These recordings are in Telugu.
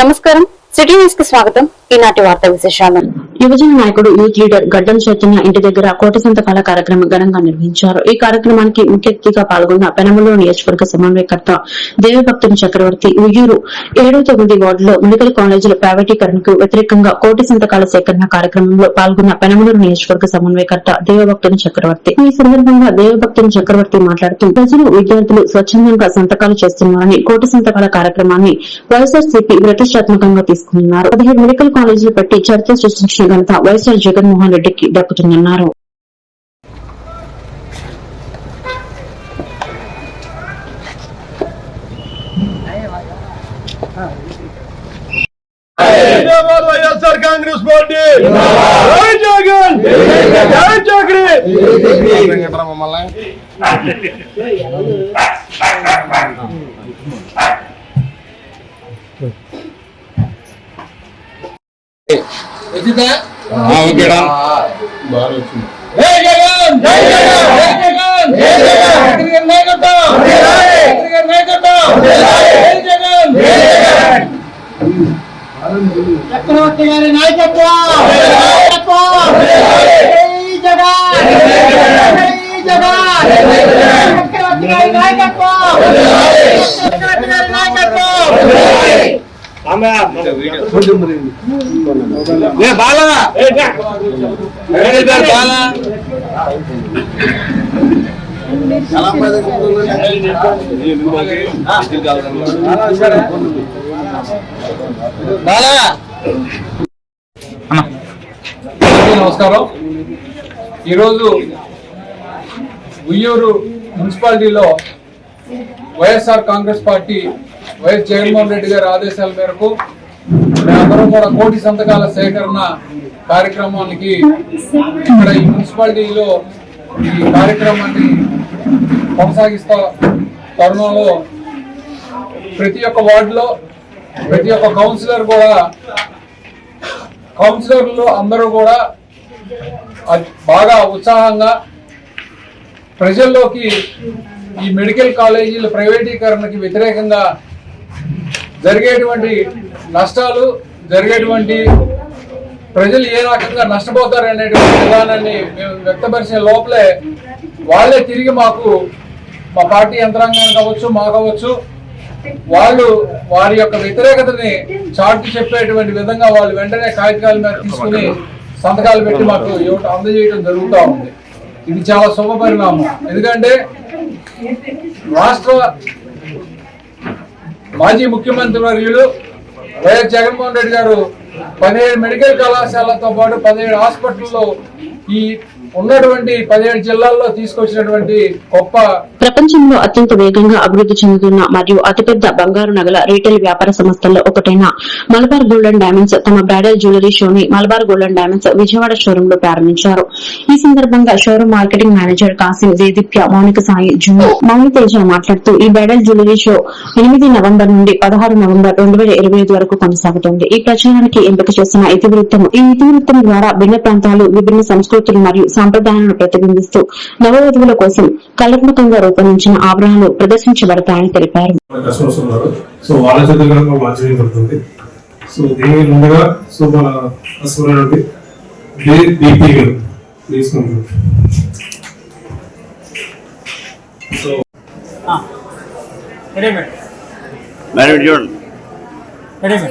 నమస్కారం. సిటీ న్యూస్కి స్వాగతం. ఈనాటి వార్తా విశేషాలు. యువజన నాయకుడు యూత్ లీడర్ గడ్డం చైతన్య ఇంటి దగ్గర కోటి సంతకాల కార్యక్రమం ఘనంగా నిర్వహించారు. ఈ కార్యక్రమానికి ముఖ్య అతిథిగా పాల్గొన్న పెనమలూరు నియోజకవర్గ సమన్వయకర్త దేవభక్తుని చక్రవర్తి ఉయ్యూరు ఏడు తొమ్మిది వార్డులో మెడికల్ కాలేజీల ప్రైవేటీకరణకు వ్యతిరేకంగా కోటి సంతకాల సేకరణ కార్యక్రమంలో పాల్గొన్న పెనమలూరు నియోజకవర్గ సమన్వయకర్త దేవభక్తుని చక్రవర్తి. ఈ సందర్భంగా దేవభక్తుని చక్రవర్తి మాట్లాడుతూ ప్రజలు విద్యార్థులు స్వచ్ఛందంగా సంతకాలు చేస్తున్నారని కోటి సంతకాల కార్యక్రమాన్ని వైఎస్ఆర్సీపీ ప్రతిష్టాత్మకంగా తీసుకున్నారు. పదిహేడు మెడికల్ కాలేజీలు పెట్టి చర్చ సృష్టించిన ఘనత వైఎస్ఆర్ జగన్మోహన్ రెడ్డికి దక్కుతుందన్నారు జిందాబాద్ వైఎస్ఆర్ కాంగ్రెస్ పార్టీ జై జగన్ జై చక్రి జై జగన్ జై జగన్ జై జగన్ జై జగన్ చక్రి గారి నాయకత్వం చక్రి గారి నాయకత్వం జై జగన్ జై జగన్ చక్రవర్తి గారి నాయకత్వం నాయకత్వం జై జగన్ జై జగన్ చక్రవర్తి గారి నాయకత్వం చక్రవర్తి గారి నాయకత్వం నమస్కారం. ఈరోజు ఉయ్యూరు మున్సిపాలిటీలో Y S R congress party Y S Jaganmohan Reddy గారి ఆదేశాల మేరకు మేమందరం కూడా కోటి సంతకాల సేకరణ కార్యక్రమానికి ఇక్కడ ఈ మున్సిపాలిటీలో ఈ కార్యక్రమాన్ని కొనసాగిస్తా తరుణంలో ప్రతి ఒక్క వార్డులో ప్రతి ఒక్క కౌన్సిలర్ కూడా కౌన్సిలర్లు అందరూ కూడా బాగా ఉత్సాహంగా ప్రజల్లోకి ఈ మెడికల్ కాలేజీల ప్రైవేటీకరణకి వ్యతిరేకంగా జరిగేటువంటి నష్టాలు జరిగేటువంటి ప్రజలు ఏ రకంగా నష్టపోతారు అనేటువంటి విధానాన్ని మేము వ్యక్తపరిచే లోపలే వాళ్ళే తిరిగి మాకు మా పార్టీ యంత్రాంగం కావచ్చు మా కావచ్చు వాళ్ళు వారి యొక్క వ్యతిరేకతని చాటి చెప్పేటువంటి విధంగా వాళ్ళు వెంటనే కాగితాల మీద తీసుకుని సంతకాలు పెట్టి మాకు అందజేయడం జరుగుతూ ఉంది. ఇది చాలా శుభ పరిణామం ఎందుకంటే రాష్ట్ర మాజీ ముఖ్యమంత్రి వర్యులు వైఎస్ జగన్మోహన్ రెడ్డి గారు పదిహేడు మెడికల్ కళాశాలతో పాటు పదిహేడు హాస్పిటల్లో ఈ ఉన్నటువంటి పదిహేడు జిల్లాల్లో తీసుకొచ్చినటువంటి గొప్ప ప్రపంచంలో అత్యంత వేగంగా అభివృద్ధి చెందుతున్న మరియు అతిపెద్ద బంగారు నగల రీటైల్ వ్యాపార సంస్థల్లో ఒకటైన మలబార్ గోల్డెన్ డైమండ్స్ తమ బ్రైడల్ జ్యువెలరీ షోని మలబార్ గోల్డెన్ డైమండ్స్ విజయవాడ షోరూమ్లో ప్రారంభించారు. ఈ సందర్భంగా showroom marketing manager Kasim జయదీప్య Mounika Sai జుమ్ము మౌని తేజ మాట్లాడుతూ ఈ బ్రైడల్ జ్యువెలరీ షో ఎనిమిది నవంబర్ నుండి పదహారు నవంబర్ రెండు వేల ఇరవై ఐదు వరకు కొనసాగుతోంది. ఈ ప్రచారానికి ఎంపిక చేసిన ఇతివృత్తం ఈ ఇతివృత్తం ద్వారా భిన్న ప్రాంతాలు విభిన్న సంస్కృతులు మరియు సాంప్రదాయాలను ప్రతిబింబిస్తూ నవవధువుల కోసం కళాత్మకంగా రూపొందించిన ఆభరణాలు ప్రదర్శించబడతాయని తెలిపారు. సో వాళ్ళ జరుగుతుంది దీని ముందుగా మన గారు మేడం. చూడండి. మేడం.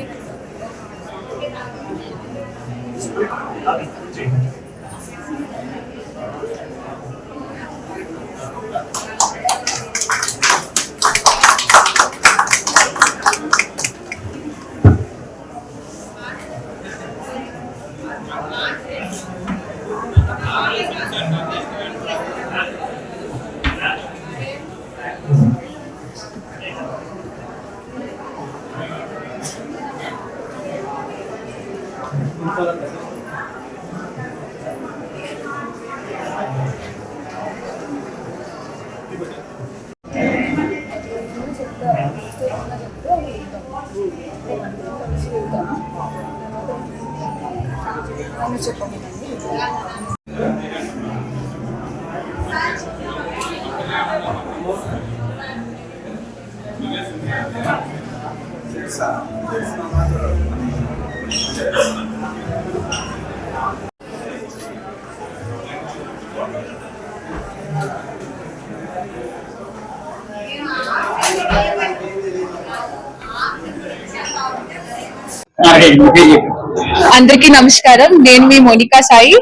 అందరికీ నమస్కారం. నేను మీ Monica Sai.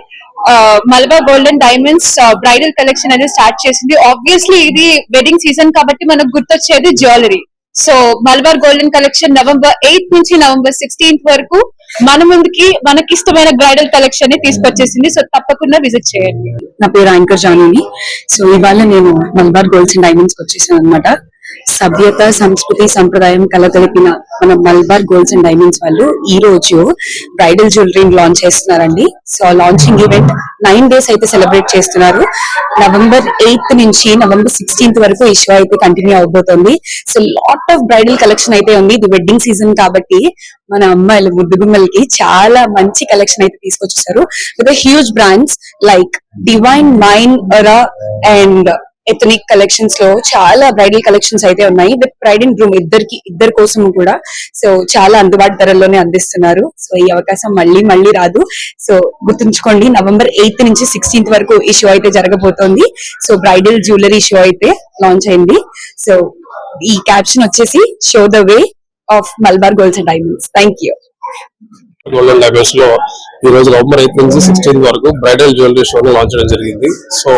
Malabar golden diamonds bridal collection అనేది స్టార్ట్ చేసింది. ఆబ్వియస్లీ ఇది వెడ్డింగ్ సీజన్ కాబట్టి మనకు గుర్తొచ్చేది jewellery so Malabar golden collection November eighth నుంచి నవంబర్ సిక్స్టీన్త్ వరకు మన ముందుకి మనకి ఇష్టమైన బ్రైడల్ కలెక్షన్ని తీసుకొచ్చేసింది. సో తప్పకుండా విజిట్ చేయండి. నా పేరు యాంకర్ జానీని. సో ఇవాళ నేను మల్బార్ గోల్డ్స్ అండ్ డైమండ్స్ వచ్చేసాను అనమాట సభ్యత సంస్కృతి సంప్రదాయం కలగలిపిన మన మల్బార్ గోల్డ్స్ అండ్ డైమండ్స్ వాళ్ళు ఈ రోజు బ్రైడల్ జ్యువెలరీని లాంచ్ చేస్తున్నారండి. So launching event nine days అయితే సెలబ్రేట్ చేస్తున్నారు. నవంబర్ ఎయిత్ నుంచి నవంబర్ సిక్స్టీన్త్ వరకు ఈ షో అయితే continue అవబోతోంది. So lot of bridal collection అయితే ఉంది. ఇది వెడ్డింగ్ సీజన్ కాబట్టి మన అమ్మాయిలు ముద్దుగుమ్మలకి చాలా మంచి కలెక్షన్ అయితే తీసుకొచ్చేసారు. With huge brands like divine mine and ethnic కలెక్షన్స్లో చాలా బ్రైడల్ కలెక్షన్స్ అయితే ఉన్నాయి. విత్ బ్రైడ్ అండ్ గ్రూమ్ ఇద్దరికి ఇద్దరి కోసం కూడా. సో చాలా అందుబాటు ధరల్లోనే అందిస్తున్నారు. సో ఈ అవకాశం మళ్ళీ మళ్ళీ రాదు. సో గుర్తుంచుకోండి నవంబర్ ఎయిత్ నుంచి సిక్స్టీన్త్ వరకు ఈ షో అయితే జరగబోతోంది. సో బ్రైడల్ జ్యువెలరీ షో అయితే లాంచ్ అయింది. సో ఈ క్యాప్షన్ వచ్చేసి show the way of Malabar golds and diamonds thank you golden డైమండ్స్లో ఈ రోజు నవంబర్ ఎయిత్ నుంచి సిక్స్టీన్త్ వరకు బ్రైడల్ జ్యువెలరీ షోని లాంచ్ చేయడం జరిగింది. సో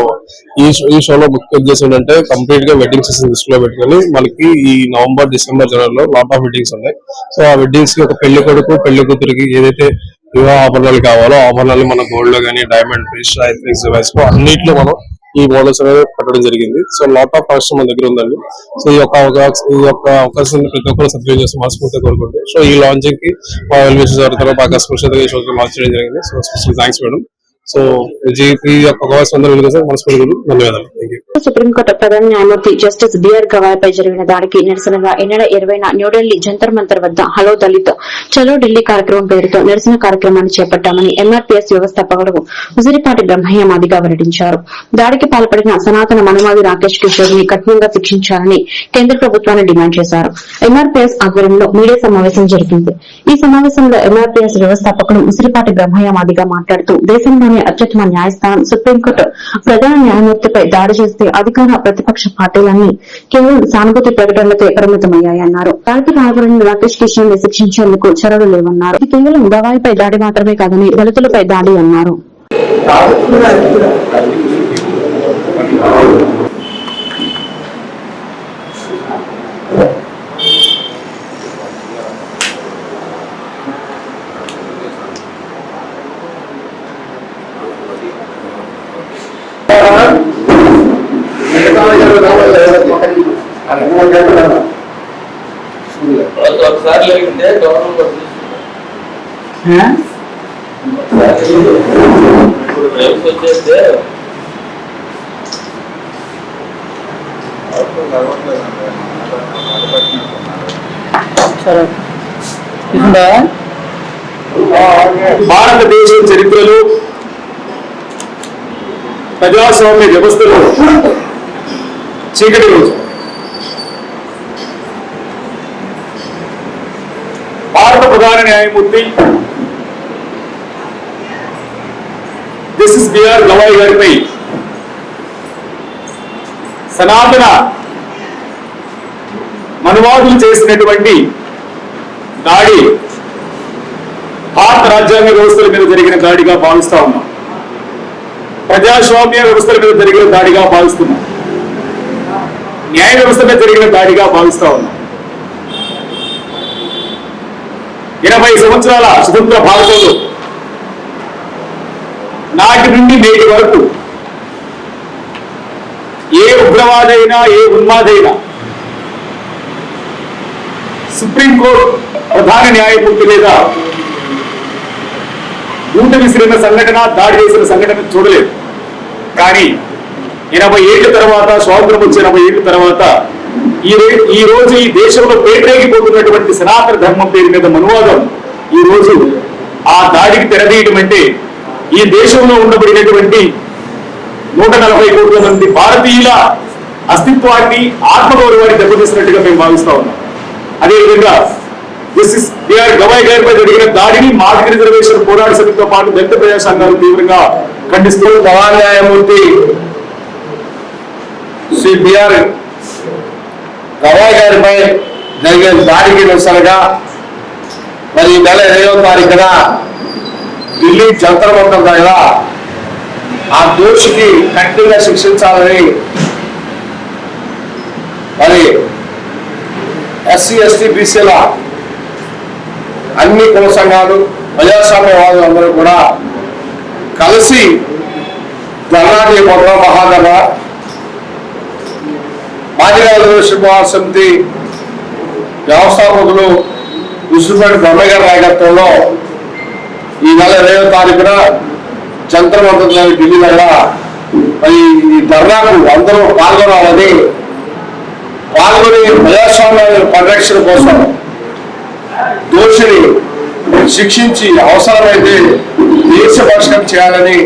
ఈ షో- ఈ షోలో ముఖ్య ఉద్దేశం ఏంటంటే కంప్లీట్గా వెడ్డింగ్ సీజన్ దృష్టిలో పెట్టుకొని మనకి ఈ నవంబర్ డిసెంబర్ జనవరిలో లాట్ ఆఫ్ వెడ్డింగ్స్ ఉన్నాయి. సో ఆ వెడ్డింగ్స్కి ఒక పెళ్ళి కొడుకు పెళ్ళి కూతురికి ఏదైతే వివాహ ఆభరణాలు కావాలో ఆభరణాలు మన గోల్డ్లో కానీ డైమండ్ ఫిష్ డివైస్ అన్నింటిలో మనం ఈ మోడల్స్ అనేది పెట్టడం జరిగింది. సో లాట్ ఆఫ్ కలెక్షన్ మన దగ్గర ఉందండి. సో ఈ యొక్క అవకాశం ఈ యొక్క అవకాశాన్ని ప్రతి ఒక్కరు సద్వినియోగం చేసి మనస్ఫూర్తిగా కోరుకుంటే. సో ఈ లాంచింగ్కి మా బాగా స్పెషల్ ఈ షోకి లాంచ్ చేయడం జరిగింది. So special thanks madam so ఈ యొక్క అవకాశం అందరూ సార్? ధన్యవాదాలు. సుప్రీంకోర్టు ప్రధాన న్యాయమూర్తి జస్టిస్ బిఆర్ గవాయ్ పై జరిగిన దాడికి నిరసనగా ఈ నెల ఇరవైన న్యూఢిల్లీ జంతర్ మంతర్ వద్ద హలో దళిత్ చలో ఢిల్లీ కార్యక్రమం పేరుతో నిరసన కార్యక్రమాన్ని చేపట్టామని ఎంఆర్పీఎస్ వ్యవస్థాపకుడు ఉసిరిపాటి బ్రహ్మయ్య మాదిగా వెల్లడించారు. దాడికి పాల్పడిన సనాతన మనుమాది రాకేష్ కిషోర్ని కఠినంగా శిక్షించాలని కేంద్ర ప్రభుత్వాన్ని డిమాండ్ చేశారు. ఎంఆర్పీఎస్ ఆధ్వర్యంలో మీడియా సమావేశం జరిగింది ఈ సమావేశంలో ఎంఆర్పీఎస్ వ్యవస్థాపకుడు ఉసిరిపాటి బ్రహ్మయ్య మాదిగా మాట్లాడుతూ దేశంలోని అత్యుత్తమ న్యాయస్థానం సుప్రీంకోర్టు ప్రధాన న్యాయమూర్తిపై దాడి చేస్తే అధికార ప్రతిపక్ష పార్టీలన్నీ కేవలం సానుభూతి ప్రకటనలతో పరిమితమయ్యాయన్నారు దాడికి పాల్పడిన రాకేష్ కిషన్ని శిక్షించేందుకు చర్యలు లేవన్నారు. ఇది కేవలం గవాయిపై దాడి మాత్రమే కాదని దళితులపై దాడి అన్నారు. ఒకసారి లేకుంటే గవర్నమెంట్ వచ్చేస్తే భారతదేశ చరిత్రలో ప్రజాస్వామ్య వ్యవస్థలో చీకటి రోజు భారత ప్రధాన న్యాయమూర్తి. జస్టిస్ బిఆర్ గవాయ్ గారిపై సనాతన మనువాదులు చేసినటువంటి దాడి భారత రాజ్యాంగ వ్యవస్థల మీద జరిగిన దాడిగా భావిస్తా ఉన్నాం. ప్రజాస్వామ్య వ్యవస్థల మీద జరిగిన దాడిగా భావిస్తున్నాం. న్యాయ వ్యవస్థ మీద జరిగిన దాడిగా భావిస్తా ఉన్నాం. ఎనభై సంవత్సరాల స్వతంత్ర భారతంలో నాటి నుండి నేటి వరకు ఏ ఉగ్రవాదైనా ఏ ఉన్మాదైనా సుప్రీంకోర్టు ప్రధాన న్యాయమూర్తి లేదా ఊట విసిరిన సంఘటన దాడి చేసిన సంఘటన చూడలేదు. కానీ ఎనభై ఏళ్ళ తర్వాత స్వాతంత్రం వచ్చి ఎనభై ఏళ్ళ తర్వాత ఈ ఈ రోజు ఈ దేశంలో పేటరేగిపోతున్నటువంటి సనాతన ధర్మం పేరు మీద మనువాదం ఈ రోజు ఆ దాడికి తెరదీయడం అంటే ఈ దేశంలో ఉండబడినటువంటి నూట నలభై కోట్ల మంది భారతీయుల అస్తిత్వాన్ని ఆత్మగౌరవాన్ని దెబ్బతీసినట్టుగా మేము భావిస్తా ఉన్నాం. అదేవిధంగా జస్టిస్ బిఆర్ గవాయ్ గారిపై జరిగిన దాడిని మార్కెట్ రిజర్వేషన్ పోరాట సమితితో పాటు దళిత ప్రజా సంఘాలు తీవ్రంగా ఖండిస్తూ ప్రధాన న్యాయమూర్తి శ్రీ బిఆర్ గవాయ్ గారిపై జరిగే దాడికి నిరసనగా మరి ఈ నెల ఇరవై తారీఖున ఢిల్లీ జంతర్ మంత్రం దగ్గర ఆ దోషికి కఠినంగా శిక్షించాలని మరి ఎస్సీ ఎస్టీ బీసీల అన్ని కుల సంఘాలు ప్రజాస్వామ్యవాదులు అందరూ కూడా కలిసి ధర్నా చేయబోతున్నాం మహాధర్ణ మాదిగా శ్రీనివాస సమితి వ్యవస్థాపకులు విష్ణుపేట బ్రహ్మయ్య గారి నాయకత్వంలో ఈ నెల ఇరవై తారీఖున జంతర్ మంతర్ ఢిల్లీ దగ్గర మరి ఈ ధర్నాకు అందరూ పాల్గొనాలని పాల్గొని ప్రజాస్వామ్య పరిరక్షణ కోసం దోషిని శిక్షించి అవసరమైతే దేశ పరిష్కారం చేయాలని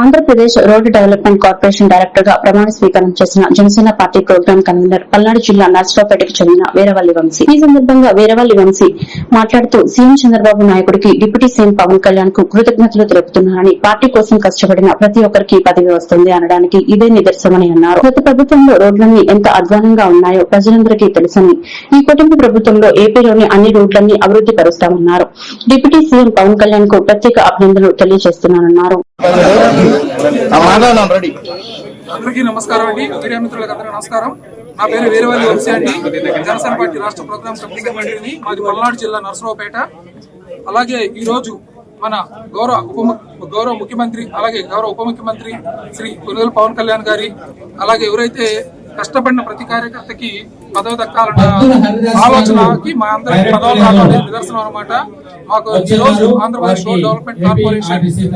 ఆంధ్రప్రదేశ్ రోడ్డు డెవలప్మెంట్ కార్పొరేషన్ డైరెక్టర్గా ప్రమాణ స్వీకారం చేసిన Janasena party program convenor Palnadu జిల్లా నర్సరావుపేటకు చెందిన వీరవల్లి వంశీ. ఈ సందర్భంగా వీరవల్లి వంశీ మాట్లాడుతూ సీఎం చంద్రబాబు నాయకుడికి డిప్యూటీ సీఎం పవన్ కళ్యాణ్కు కృతజ్ఞతలు తెలుపుతున్నారని పార్టీ కోసం కష్టపడిన ప్రతి ఒక్కరికి పదవి వస్తుంది అనడానికి ఇదే నిదర్శనమని అన్నారు. గత ప్రభుత్వంలో రోడ్లన్నీ ఎంత అధ్వానంగా ఉన్నాయో ప్రజలందరికీ తెలుసని ఈ కుటుంబ ప్రభుత్వంలో ఏపీలోని అన్ని రోడ్లన్నీ అభివృద్ది పరుస్తామన్నారు. డిప్యూటీ సీఎం పవన్ కళ్యాణ్కు ప్రత్యేక అభినందనలు తెలియజేస్తున్నానన్నారు. అందరికీ నమస్కారం అండి. మీడియా మిత్రులకు అందరూ నమస్కారం. నా పేరు వీరవల్లి వంశీ అండి. జనసేన పార్టీ రాష్ట్ర ప్రోగ్రామ్ కమిటీ సెక్రటరీని మాది పల్నాడు జిల్లా నరసరావుపేట. అలాగే ఈ రోజు మన గౌరవ ఉప గౌరవ ముఖ్యమంత్రి అలాగే గౌరవ ఉప ముఖ్యమంత్రి శ్రీ కొనుగోలు పవన్ కళ్యాణ్ గారి అలాగే ఎవరైతే కష్టపడిన ప్రతి కార్యకర్తకి పదవి దక్కాలన్న ఆలోచనకి మా అందరికి పదవులు రావడం నిదర్శనం అనమాట మాకు ఈ రోజు ఆంధ్రప్రదేశ్ రోడ్ డెవలప్మెంట్ కార్పొరేషన్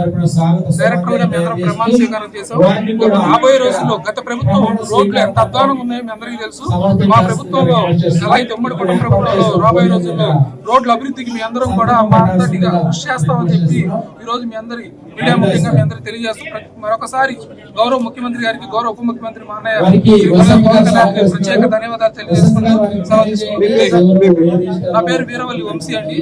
డైరెక్టర్గా మేము ప్రమాణ స్వీకారం చేశాం. ఇంకా రాబోయే రోజుల్లో గత ప్రభుత్వం రోడ్లు ఎంత అధ్వానంగా ఉన్నాయో మీ అందరికీ తెలుసు. మా ప్రభుత్వంలో ఎలా అయితే ఉమ్మడి కుటుంబ ప్రభుత్వంలో రాబోయే రోజుల్లో రోడ్ల అభివృద్ధికి మీ అందరం కూడా మా అంతటిగా కృషి చేస్తామని చెప్పి ఈ రోజు మీ అందరి మీడియా ముఖ్యంగా మీ అందరికి తెలియజేస్తూ మరొకసారి గౌరవ ముఖ్యమంత్రి గారికి గౌరవ ఉప ముఖ్యమంత్రి మా అన్నయ్య ప్రత్యేక ధన్యవాదాలు తెలియజేసుకుంటూ తీసుకుంటున్నాను. నా పేరు వీరవల్లి వంశీ అండి.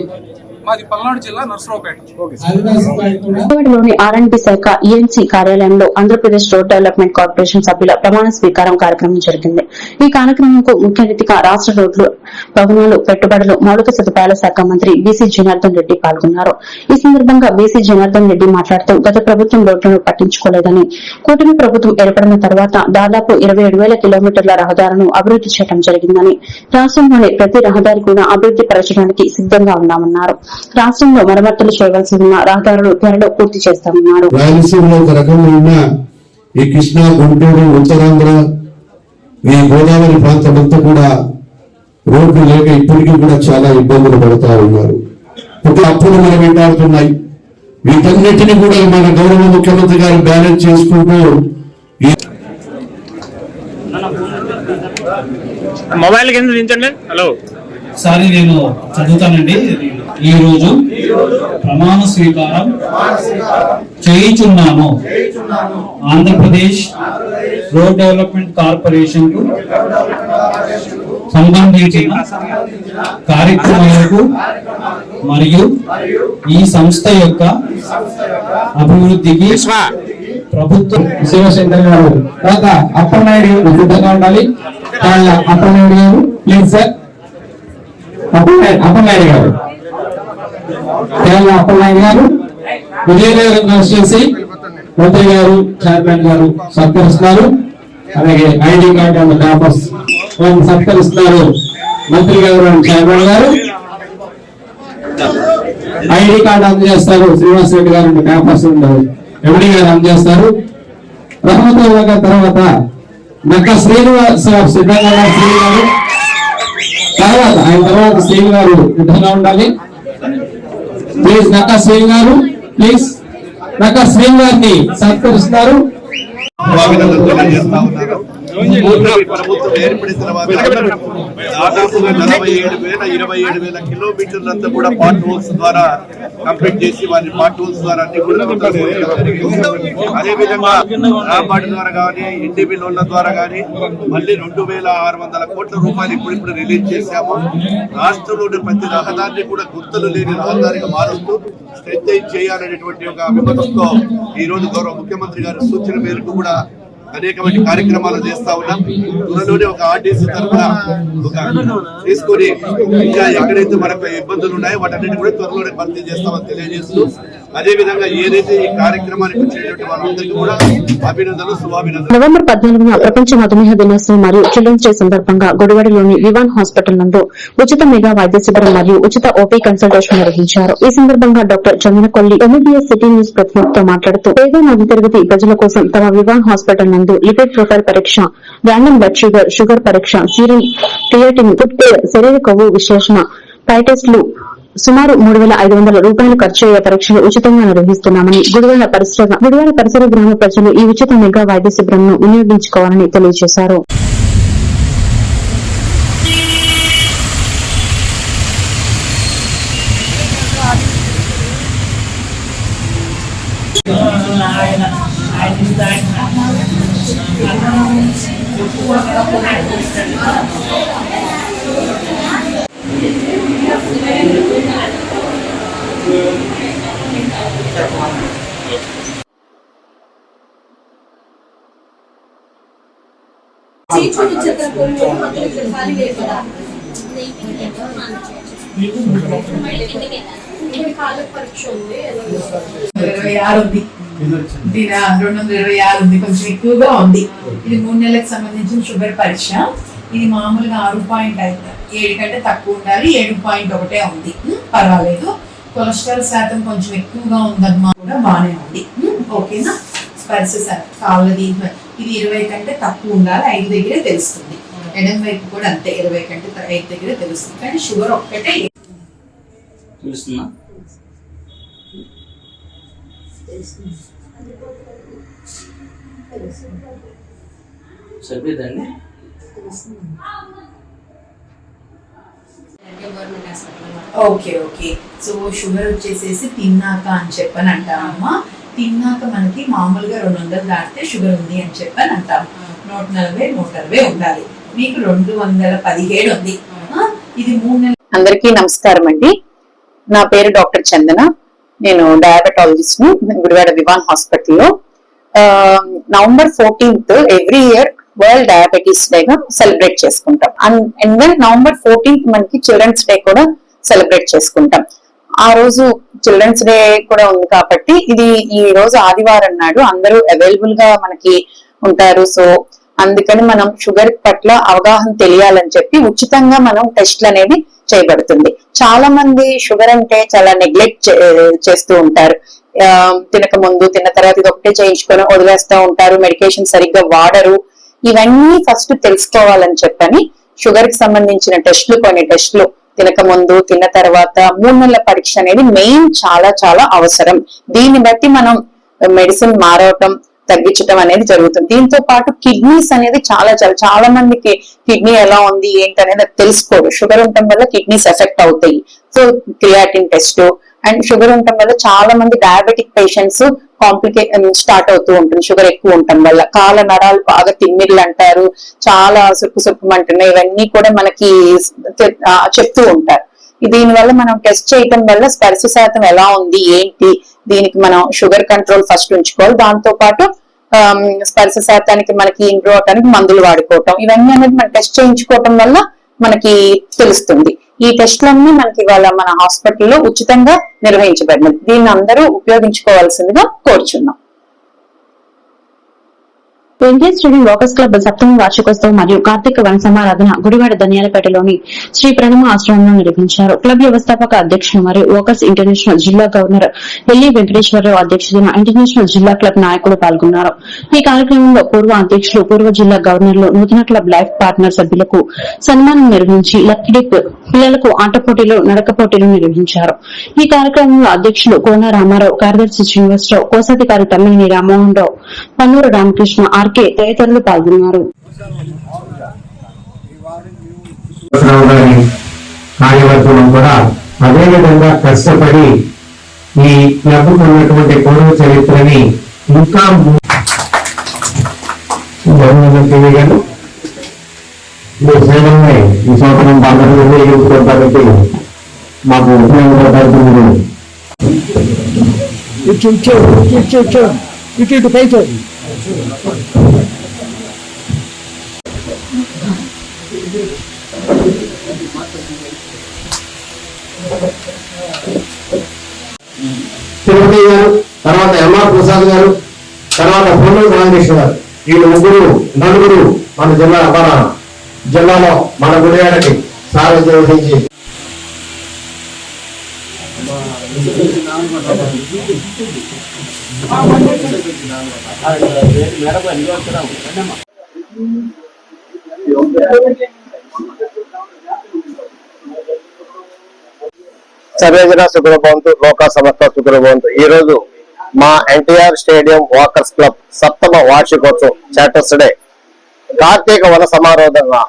మాది పల్నాడు జిల్లా నర్సరావుపేట. విజయవాడలోని ఆర్ఎండ్బి శాఖ ఈఎన్సీ కార్యాలయంలో ఆంధ్రప్రదేశ్ రోడ్ డెవలప్మెంట్ కార్పొరేషన్ సభ్యుల ప్రమాణ స్వీకారం కార్యక్రమం జరిగింది. ఈ కార్యక్రమంకు ముఖ్య అతిథిగా రాష్ట రోడ్లు భవనాలు పెట్టుబడులు మౌలిక సదుపాయాల శాఖ మంత్రి బీసీ జనార్దన్ రెడ్డి పాల్గొన్నారు. ఈ సందర్భంగా బీసీ జనార్దన్ రెడ్డి మాట్లాడుతూ గత ప్రభుత్వం రోడ్లను పట్టించుకోలేదని కూటమి ప్రభుత్వం ఏర్పడిన తర్వాత దాదాపు ఇరవై ఏడు వేల కిలోమీటర్ల రహదారులను అభివృద్ది చేయడం జరిగిందని రాష్ట్రంలోని ప్రతి రహదారి కూడా అభివృద్ది పరచడానికి సిద్దంగా ఉన్నామన్నారు. రాష్ట్రంలో మరమ్మతులు చేయవలసి ఉన్న రహదారులు త్వరలో పూర్తి చేస్తామన్నారు. రాయలసీమలో ఒక ఈ కృష్ణా గుంటూరు ఉత్తరాంధ్ర ఈ గోదావరి ప్రాంతం అంతా కూడా రోడ్లు లేక ఇప్పటికీ కూడా చాలా ఇబ్బందులు పడుతూ ఉన్నారు. ఒక అప్పులు మనం వెంటాడుతున్నాయి. వీటన్నిటిని కూడా మన గౌరవ ముఖ్యమంత్రి గారు బ్యాలెన్స్ చేసుకుంటూ మొబైల్ కింద దించండి హలో. సారి నేను చదువుతానండి. ఈ రోజు ప్రమాణ స్వీకారం చేయుచున్నాను ఆంధ్రప్రదేశ్ రోడ్ డెవలప్మెంట్ కార్పొరేషన్కు సంబంధించిన కార్యక్రమాలకు మరియు ఈ సంస్థ యొక్క అభివృద్ధికి ప్రభుత్వం శివశంకర్ గారు. తర్వాత అప్పలనాయుడు గారు సిద్ధంగా ఉండాలి. తర్వాత అప్పలనాయుడు గారు. ప్లీజ్ సార్ అప్పలనాయుడు గారు. కేరళ అప్పలనాయుడు గారు విజయనగరం కాన్స్టిట్యూన్సీ మంత్రి గారు చైర్మన్ గారు సత్కరిస్తున్నారు. అలాగే ఐడి కార్డు అండ్ పేపర్స్ సత్కరిస్తున్నారు. మంత్రి గారు అండ్ చైర్మన్ గారు. ఐడి కార్డు అందజేస్తారు. శ్రీనివాస్ రెడ్డి గారు అండ్ పేపర్స్ ఎండి గారు అందజేస్తారు. రహమతుల్లా తర్వాత నక్క శ్రీనివాస్ సిద్ధంగా శ్రీ గారు తర్వాత ఆయన తర్వాత శ్రీని గారు ఉండాలి. ప్లీజ్ నక్క శ్రీని గారు ప్లీజ్ నక్క శ్రీని గారిని సత్కరిస్తున్నారు. ప్రభుత్వం ఏర్పడిన తర్వాత దాదాపుగా నలభై ఏడు వేల ఇరవై ఏడు వేల కిలోమీటర్లంతా కూడా పార్ట్ హోల్స్ ద్వారా కంప్లీట్ చేసి వారి పార్ట్ హోల్స్ ద్వారా అన్ని కూడా. అదేవిధంగా ద్వారా కానీ ఎన్డీబీ లోన్ల ద్వారా కానీ మళ్ళీ రెండు వేల ఆరు వందల కోట్ల రూపాయలు ఇప్పుడు ఇప్పుడు రిలీజ్ చేశాము రాష్ట్రంలోని ప్రతి రహదారిని కూడా గుర్తులు లేని రహదారిగా మారుస్తూ స్ట్రెంగ్ చేయాలనేటువంటి ఒక విమర్శతో ఈ రోజు గౌరవ ముఖ్యమంత్రి గారి సూచన మేరకు కూడా అనేకమైన కార్యక్రమాలు చేస్తా ఉన్నాం. త్వరలోనే ఒక ఆర్టీసీ తరఫున ఒక తీసుకొని ఇంకా ఎక్కడైతే మనకు ఇబ్బందులు ఉన్నాయో వాటన్నిటి కూడా త్వరలోనే భర్తీ చేస్తామని తెలియజేస్తూ అదేవిధంగా ఏదైతే ఈ కార్యక్రమానికి వచ్చినటువంటి వాళ్ళందరికీ కూడా అభినందనలు శుభాభినందనలు. నవంబర్ పద్నాలుగున ప్రపంచ మధుమేహ దినోత్సవం మరియు చిల్డ్రన్స్ డే సందర్భంగా గొడవడిలోని వివాన్ హాస్పిటల్ నందు ఉచిత మెగా వైద్య శిబిరం మరియు ఉచిత ఓపీ కన్సల్టేషన్ నిర్వహించారు. ఈ సందర్భంగా doctor Chandanakolli MBBS city news ప్రతినిధితో మాట్లాడుతూ పేద మధ్యతరగతి ప్రజల కోసం తమ వివాన్ హాస్పిటల్ నందు లిపిడ్ ప్రొఫైల్ పరీక్ష ర్యాండమ్ బ్లడ్ షుగర్ షుగర్ పరీక్ష సీరం క్రియేటిన్ ఫుడ్ శరీర కొవ్వు విశ్లేషణ పై టెస్టులు సుమారు మూడు వేల ఐదు వందల రూపాయలు ఖర్చు అయ్యే పరీక్షలు ఉచితంగా నిర్వహిస్తున్నామని గుడివాడ పరిసర గుడివాడ పరిసర గ్రామ ప్రజలు ఈ ఉచిత మెగా వైద్య శిబిరంను వినియోగించుకోవాలని తెలియజేశారు. ఇరవై ఆరు ఉంది. దీని రెండు వందల ఇరవై ఆరు ఉంది. కొంచెం ఎక్కువగా ఉంది. ఇది మూడు నెలలకు సంబంధించిన షుగర్ పరీక్ష. ఇది మామూలుగా ఆరు పాయింట్ ఐదు ఏడు కంటే తక్కువ ఉండాలి. ఏడు పాయింట్ ఒకటే ఉంది. పర్వాలేదు. కొలెస్ట్రాల్ శాతం కొంచెం ఎక్కువగా ఉందన్నమా కూడా బాగానే ఉంది. ఓకేనా? స్పర్శ శాతం కాళ్ళది ఇది ఇరవై కంటే తక్కువ ఉండాలి ఐదు దగ్గరే తెలుస్తుంది. ఎడం వైపు కూడా అంతే ఇరవై కంటే ఐదు దగ్గరే తెలుస్తుంది. కానీ షుగర్ ఒక్కటే చూస్తున్నా సరిపోయిందండి? Okay okay. సో షుగర్ వచ్చేసేసి తిన్నాక అని చెప్పని అంటామమ్మా తిన్నాక మనకి మామూలుగా రెండు వందలు దాటితే షుగర్ ఉంది అని చెప్పని అంటాం నూట నలభై నూట అరవై ఉండాలి. మీకు రెండు వందల పదిహేడు ఉంది. ఇది మూడు నెలల. అందరికీ నమస్కారం అండి. నా పేరు డాక్టర్ చందన. నేను డయాబెటాలజిస్ట్ని గుడివాడ వివాన్ హాస్పిటల్లో. November fourteenth every year world diabetes డేగా సెలబ్రేట్ చేసుకుంటాం. అండ్ దెన్ నవంబర్ ఫోర్టీన్త్ మనకి చిల్డ్రన్స్ డే కూడా సెలబ్రేట్ చేసుకుంటాం. ఆ రోజు చిల్డ్రన్స్ డే కూడా ఉంది కాబట్టి ఇది ఈ రోజు ఆదివారం నాడు అందరూ అవైలబుల్గా మనకి ఉంటారు. సో అందుకని మనం షుగర్ పట్ల అవగాహన తెలియాలని చెప్పి ఉచితంగా మనం టెస్ట్లు అనేది చేయబడుతుంది. చాలా మంది షుగర్ అంటే చాలా నెగ్లెక్ట్ చేస్తూ ఉంటారు. తినక ముందు తిన్న తర్వాత ఇది ఒకటే చేయించుకొని వదిలేస్తూ ఉంటారు. మెడికేషన్ సరిగ్గా వాడరు. ఇవన్నీ ఫస్ట్ తెలుసుకోవాలని చెప్పని షుగర్కి సంబంధించిన టెస్ట్లు కొన్ని టెస్ట్లు తినక ముందు తిన్న తర్వాత మూడు నెలల పరీక్ష అనేది మెయిన్ చాలా చాలా అవసరం. దీన్ని బట్టి మనం మెడిసిన్ మారవటం తగ్గించడం అనేది జరుగుతుంది. దీంతో పాటు కిడ్నీస్ అనేది చాలా చాలా చాలా మందికి కిడ్నీ ఎలా ఉంది ఏంటి అనేది తెలుసుకోదు తెలుసుకోరు. షుగర్ ఉండటం వల్ల కిడ్నీస్ ఎఫెక్ట్ అవుతాయి. So creatinine test and sugar ఉండటం వల్ల చాలా మంది డయాబెటిక్ పేషెంట్స్ కాంప్లికే స్టార్ట్ అవుతూ ఉంటుంది. షుగర్ ఎక్కువ ఉండటం వల్ల. కాల నరాలు బాగా తిమ్మిర్లు అంటారు. చాలా సుక్కు సుక్కుమంటున్నాయి ఇవన్నీ కూడా మనకి చెప్తూ ఉంటారు. దీని వల్ల మనం టెస్ట్ చేయటం వల్ల స్పర్శ శాతం ఎలా ఉంది? ఏంటి? దీనికి మనం షుగర్ కంట్రోల్ ఫస్ట్ ఉంచుకోవాలి. దాంతో పాటు స్పర్శ శాతానికి మనకి ఇంప్రూవ్ అవటానికి మందులు వాడుకోవటం. ఇవన్నీ అనేది మనం టెస్ట్ చేయించుకోవటం వల్ల మనకి తెలుస్తుంది. ఈ టెస్ట్లన్నీ మనకి ఇవాళ మన హాస్పిటల్లో ఉచితంగా నిర్వహించబడినది దీన్ని అందరూ ఉపయోగించుకోవాల్సిందిగా కోరుచున్నాం. ఎన్టీఆర్ స్టేడియం వాకర్స్ క్లబ్ సప్తమ వార్షికోత్సవం మరియు కార్తీక వన సమారాధన గుడివాడ ధనియాలపేటలోని శ్రీ ప్రణమ ఆశ్రమంలో నిర్వహించారు. క్లబ్ వ్యవస్థాపక అధ్యక్షులు మరియు ఓకస్ ఇంటర్నేషనల్ జిల్లా గవర్నర్ ఎల్లి వెంకటేశ్వరరావు అధ్యక్షతన ఇంటర్నేషనల్ జిల్లా క్లబ్ నాయకులు పాల్గొన్నారు. ఈ కార్యక్రమంలో పూర్వ అధ్యక్షులు పూర్వ జిల్లా గవర్నర్లు నూతన క్లబ్ లైఫ్ పార్ట్నర్ సభ్యులకు సన్మానం నిర్వహించి లక్కీ పిల్లలకు ఆట పోటీలు నడక పోటీలు నిర్వహించారు. ఈ కార్యక్రమంలో అధ్యక్షులు కోన రామారావు కార్యదర్శి శ్రీనివాసరావు కోశాధికారి తమ్మినేని రామ్మోహన్ రావు పన్నూరు రామకృష్ణ ఆర్ ఆర్కే తదితరులు పాల్గొన్నారు. కార్యవర్గం కూడా అదే విధంగా కష్టపడి ఈ క్లబ్ ఉన్నటువంటి పూర్వ చరిత్రని ఇంకా ము- జగన్మోహన్ టీవీ గారు మీ సేవల్ని ఈ సంవత్సరం బాగా మాకు మీరు. ఇటు ఇటు ఇటు ఇటు ఇటు ఇటు పైకి. తిరుపతి గారు తర్వాత ఎంఆర్ ప్రసాద్ గారు తర్వాత పొన్నూరు రామకృష్ణ గారు వీళ్ళు ముగ్గురు నలుగురు మన జిల్లా మన జిల్లాలో మన గుడియాడకి సార్ చేసి Thank you. గుడివాడకి సారథ్యం వహించి సర్వేజన సుఖభవంతు లోక సమస్త సుఖభవంతు ఈ రోజు మా ఎన్టీఆర్ స్టేడియం వాకర్స్ క్లబ్ సప్తమ వార్షికోత్సవం సాటర్స్డే కార్తీక వన సమారోధంగా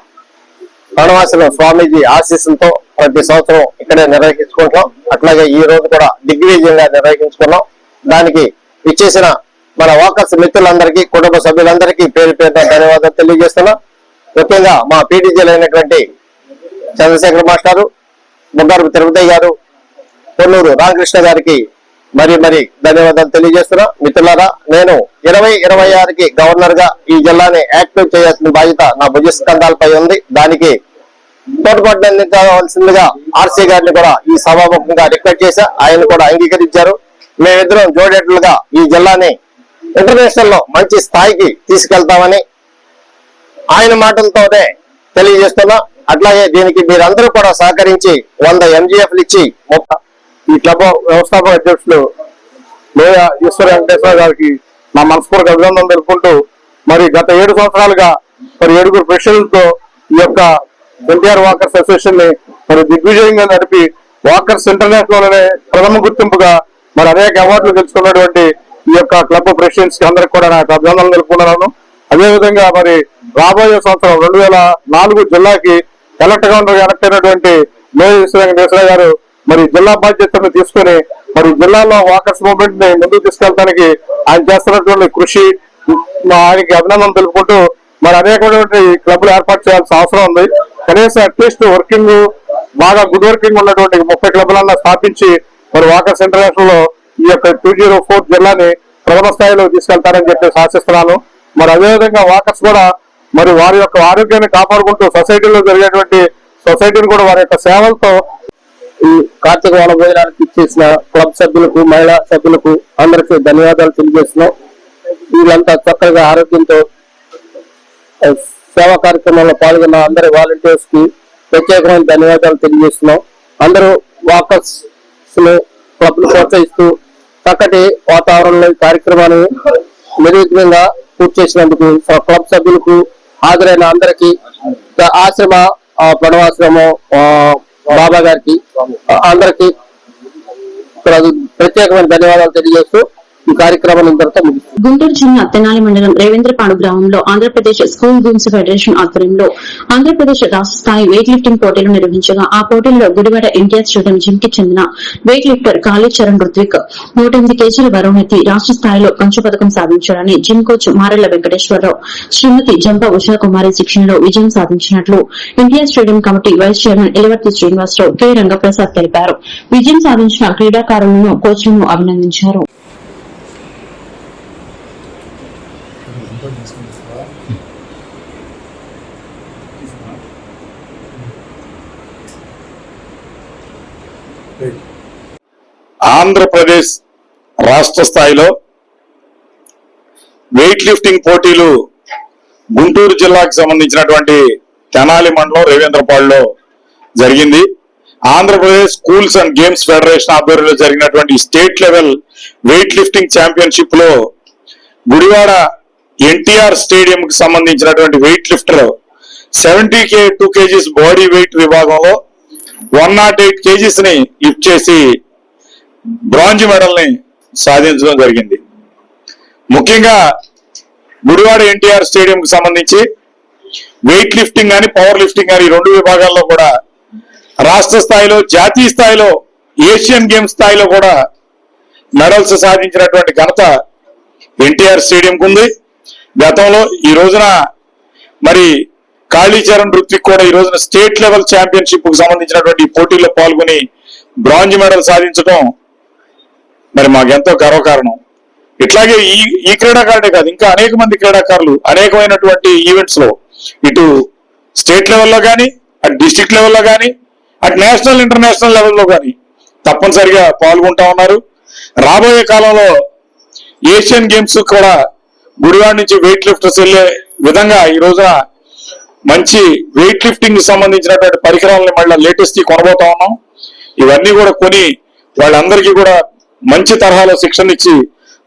వనవాసుల స్వామీజీ ఆశీస్సులతో ప్రతి సంవత్సరం ఇక్కడే నిర్వహించుకుంటాం అట్లాగే ఈ రోజు కూడా దిగ్విజయంగా నిర్వహించుకున్నాం. దానికి ఇచ్చేసిన మన వాకర్స్ మిత్రులందరికీ కుటుంబ సభ్యులందరికీ పేరు పేరున ధన్యవాదాలు తెలియజేస్తున్నా. ముఖ్యంగా మా పీటీజీలు అయినటువంటి చంద్రశేఖర్ మాస్టారు ముగ్గారు తిరుపతి గారు పొన్నూరు రామకృష్ణ గారికి మరి మరి ధన్యవాదాలు తెలియజేస్తున్నా. మిత్రులారా నేను ఇరవై ఇరవై ఆరుకి గవర్నర్గా ఈ జిల్లాని యాక్టివ్ చేయాల్సిన బాధ్యత నా భుజస్కంధాలపై ఉంది. దానికి తోడ్పాటు అందించవలసిందిగా ఆర్సీ గారిని కూడా ఈ సభాముఖంగా రిక్వెస్ట్ చేశా. ఆయన కూడా అంగీకరించారు. మేమిద్దరం జోడేట్లుగా ఈ జిల్లాని ఇంటర్నేషనల్లో మంచి స్థాయికి తీసుకెళ్తామని ఆయన మాటలతోనే తెలియజేస్తున్నా. అట్లాగే దీనికి మీరందరూ కూడా సహకరించి వంద ఎంజిఎఫ్లు ఇచ్చి ఈ క్లబ్ వ్యవస్థాపక అధ్యక్షులు లోయ ఈశ్వర వెంకటేశ్వర గారికి నా మనస్ఫూర్తి అభినందన తెలుపుకుంటూ మరి గత ఏడు సంవత్సరాలుగా మరి ఏడుగురు ప్రెసిడెంట్తో ఈ యొక్క ఎన్టీఆర్ వాకర్స్ అసోసియేషన్ని మరి దిగ్విజయంగా నడిపి వాకర్స్ ఇంటర్నేషనల్ అనే ప్రథమ గుర్తింపుగా మరి అనేక అవార్డులు గెలుచుకున్నటువంటి ఈ యొక్క క్లబ్ ప్రెసిడెంట్స్కి అందరికి కూడా నాకు అభినందనలు తెలుపుకున్నాను అదేవిధంగా మరి రాబోయే సంవత్సరం రెండు వేల నాలుగు జిల్లాకి కలెక్టర్గా ఉండగా ఎలక్ట్ అయినటువంటి లోయ గారు మరి జిల్లా బాధ్యతను తీసుకుని మరి జిల్లాలో వాకర్స్ మూవ్మెంట్ని ముందుకు తీసుకెళ్ళడానికి ఆయన చేస్తున్నటువంటి కృషి ఆయనకి అభినందనలు తెలుపుకుంటూ మరి అనేకమైనటువంటి క్లబ్లు ఏర్పాటు చేయాల్సిన అవసరం ఉంది. కనీసం అట్లీస్ట్ వర్కింగ్ బాగా గుడ్ వర్కింగ్ ఉన్నటువంటి ముప్పై క్లబ్లన్నా స్థాపించి మరి వాకర్స్ ఇంటర్నేషనల్లో ఈ యొక్క టూ జీరో ఫోర్ జిల్లాని ప్రథమ స్థాయిలో తీసుకెళ్తారని చెప్పేసి ఆశిస్తున్నాను. మరి అదేవిధంగా వాకర్స్ కూడా మరి వారి యొక్క ఆరోగ్యాన్ని కాపాడుకుంటూ సొసైటీలో జరిగేటువంటి సొసైటీని కూడా వారి యొక్క సేవలతో ఈ కార్తీక వాన భోజనానికి ఇచ్చేసిన క్లబ్ సభ్యులకు మహిళా సభ్యులకు అందరికీ ధన్యవాదాలు తెలియజేస్తున్నాం. వీళ్ళంతా చక్కగా ఆరోగ్యంతో సేవా కార్యక్రమంలో పాల్గొన్న అందరి వాలంటీర్స్కి ప్రత్యేకమైన ధన్యవాదాలు తెలియజేస్తున్నాం. అందరూ వాకర్స్ క్లబ్ను ప్రోత్సహిస్తూ చక్కటి వాతావరణంలో ఈ కార్యక్రమాన్ని నిర్విఘ్నంగా పూర్తి చేసినందుకు క్లబ్ సభ్యులకు హాజరైన అందరికీ ఆశ్రమ ఆ, ఆ, బాబా గారికి అందరికి అందరికీ ప్రత్యేకమైన ధన్యవాదాలు తెలియజేస్తూ ఈ కార్యక్రమాన్ని ఇంతటితో ముగిస్తున్నాం గుంటూరు జిల్లా తెనాలి మండలం రేవేంద్రపాడు గ్రామంలో ఆంధ్రప్రదేశ్ స్కూల్ గేమ్స్ ఫెడరేషన్ ఆధ్వర్యంలో ఆంధ్రప్రదేశ్ రాష్ట్ర స్థాయి వెయిట్ లిఫ్టింగ్ పోటీలు నిర్వహించగా ఆ పోటీల్లో గుడివాడ ఎన్టీఆర్ స్టేడియం జిమ్కి చెందిన వెయిట్ లిఫ్టర్ కాళీచరణ్ రుత్విక్ నూట ఎనిమిది కేజీల బరువునెత్తి రాష్ట్ర స్థాయిలో కంచు పథకం సాధించాడని జిమ్ కోచ్ మారెళ్ళ వెంకటేశ్వరరావు శ్రీమతి జంప ఉషాకుమారి శిక్షణలో విజయం సాధించినట్లు NTR stadium committee vice chairman Elavarthi Srinivasarao K. Rangaprasad తెలిపారు. విజయం సాధించిన క్రీడాకారులను కోచ్లను అభినందించారు. ఆంధ్రప్రదేశ్ రాష్ట్ర స్థాయిలో వెయిట్ లిఫ్టింగ్ పోటీలు గుంటూరు జిల్లాకు సంబంధించినటువంటి తెనాలి మండలం రేవేంద్రపాడులో జరిగింది. Andhra Pradesh schools and games federation ఆధ్వర్యంలో జరిగినటువంటి స్టేట్ లెవెల్ వెయిట్ లిఫ్టింగ్ ఛాంపియన్షిప్లో గుడివాడ ఎన్టీఆర్ స్టేడియం కి సంబంధించినటువంటి వెయిట్ లిఫ్టర్ సెవెంటీ కే టూ కేజీస్ బాడీ వెయిట్ విభాగంలో వన్ నాట్ ఎయిట్ కేజీస్ని లిఫ్ట్ చేసి బ్రాంజ్ మెడల్ని సాధించడం జరిగింది. ముఖ్యంగా గుడివాడ ఎన్టీఆర్ స్టేడియం కి సంబంధించి వెయిట్ లిఫ్టింగ్ కానీ పవర్ లిఫ్టింగ్ కానీ రెండు విభాగాల్లో కూడా రాష్ట్ర స్థాయిలో జాతీయ స్థాయిలో ఏషియన్ గేమ్స్ స్థాయిలో కూడా మెడల్స్ సాధించినటువంటి ఘనత ఎన్టీఆర్ స్టేడియంకు ఉంది. గతంలో ఈ రోజున మరి కాళీచరణ్ వృత్తికి కూడా ఈ రోజున స్టేట్ లెవెల్ ఛాంపియన్షిప్కు సంబంధించినటువంటి పోటీల్లో పాల్గొని బ్రాంజ్ మెడల్ సాధించడం మరి మాకెంతో గర్వకారణం. ఇట్లాగే ఈ ఈ క్రీడాకారుడే కాదు ఇంకా అనేక మంది క్రీడాకారులు అనేకమైనటువంటి ఈవెంట్స్లో ఇటు స్టేట్ లెవెల్లో కానీ అటు డిస్ట్రిక్ట్ లెవెల్లో కానీ అటు నేషనల్ ఇంటర్నేషనల్ లెవెల్లో కానీ తప్పనిసరిగా పాల్గొంటా ఉన్నారు. రాబోయే కాలంలో ఏషియన్ గేమ్స్ కూడా గుడివాడ నుంచి వెయిట్ లిఫ్టర్స్ వెళ్ళే విధంగా ఈ రోజున మంచి వెయిట్ లిఫ్టింగ్ సంబంధించినటువంటి పరికరాలని మళ్ళీ లేటెస్ట్ కొనబోతా ఉన్నాం. ఇవన్నీ కూడా కొని వాళ్ళందరికీ కూడా మంచి తరహాలో శిక్షణ ఇచ్చి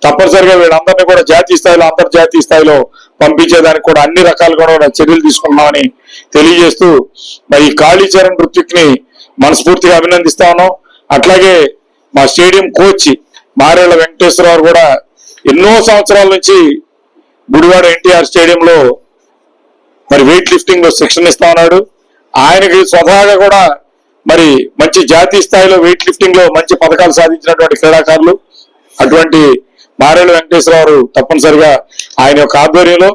తప్పనిసరిగా వీళ్ళందరినీ కూడా జాతీయ స్థాయిలో అంతర్జాతీయ స్థాయిలో పంపించేదానికి కూడా అన్ని రకాలుగా కూడా చర్యలు తీసుకున్నామని తెలియజేస్తూ మరి ఈ కాళీచరణ్ రుత్విక్ని మనస్ఫూర్తిగా అభినందిస్తా ఉన్నాం. అట్లాగే మా స్టేడియం కోచ్ మారేళ్ళ వెంకటేశ్వరరావు కూడా ఎన్నో సంవత్సరాల నుంచి గుడివాడ ఎన్టీఆర్ స్టేడియంలో మరి వెయిట్ లిఫ్టింగ్లో శిక్షణ ఇస్తా ఉన్నాడు. ఆయనకి స్వతహాగా కూడా మరి మంచి జాతీయ స్థాయిలో వెయిట్ లిఫ్టింగ్లో మంచి పథకాలు సాధించినటువంటి క్రీడాకారులు అటువంటి మారేడు వెంకటేశ్వరరావు తప్పనిసరిగా ఆయన యొక్క ఆధ్వర్యంలో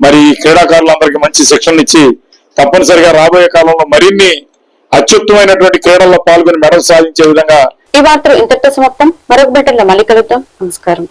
మరి ఈ క్రీడాకారులందరికీ మంచి శిక్షణ ఇచ్చి తప్పనిసరిగా రాబోయే కాలంలో మరిన్ని అత్యుత్తమైనటువంటి క్రీడల్లో పాల్గొని మెడల్ సాధించే విధంగా ఈ వార్తలు ఇంతటితో సమాప్తం. మరొక బెటర్లో మళ్ళీ కలుద్దాం. నమస్కారం.